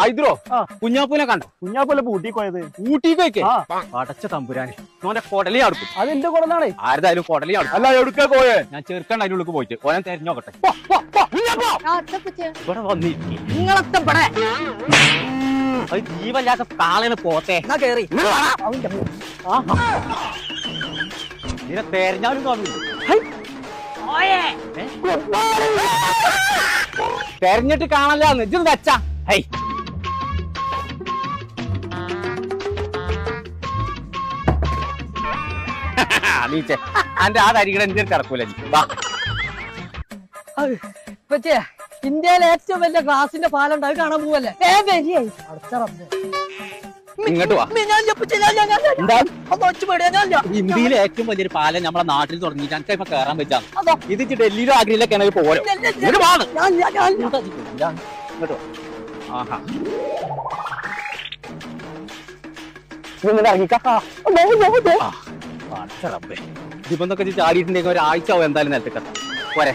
ഹൈദ്രോ കുഞ്ഞാപ്പൂനെ കണ്ടോ? കുഞ്ഞാപ്പൂല പൂട്ടി പോയത്? ഊട്ടി ആ. അടച്ച തമ്പുരാനെ ഓന്റെ കൊടലി അടുക്കും അത് എന്റെ കൊടലാണ്? ആരതായാലും കൊടലി അടുക്കും അല്ല എവിടുക്ക പോയേ? ഞാൻ ചെറുക്കണ്ട അതിന്റെ ഉള്ളിൽ പോയിട്ട് ഓനെ തെരഞ്ഞോക്കട്ടെ. ഇവിടെ വന്നിരിക്കും നിങ്ങളൊക്കെ ഇവിടെ അത് ജീവല്ലാത്ത കാളന് പോത്തെ എന്നാ കേറി. നിന്നെ തെരഞ്ഞാലും കാണൂല തെരഞ്ഞിട്ട് കാണല്ല ഇജ്ജ് വെച്ചാ. ഹൈ നീച്ചേ അന്റെ ആ തരികട എന്റെ കറക്കൂല. പറ്റേ ഇന്ത്യയിലെ ഏറ്റവും വലിയ ഗ്ലാസിന്റെ പാലുണ്ട് അത് കാണാൻ പോവല്ലേ? ഏ വരിയായി. ഇങ്ങോട്ട് വാ. ഇന്ത്യയിലെ ഏറ്റവും വലിയൊരു പാലം നമ്മുടെ നാട്ടിൽ തുടങ്ങിയിട്ട് എനിക്ക് ഇപ്പൊ കയറാൻ പറ്റാം. ഇത് ഡൽഹിയിലോ ആഗ്രയിലൊക്കെ ആണെങ്കിൽ ഞാൻ- ഇങ്ങോട്ട് വാ. ഞാൻ ഇതിപ്പോ ചാടിയിട്ടുണ്ടെങ്കിൽ ഒരാഴ്ച ആവും എന്തായാലും നിലത്തേക്ക് പോരെ.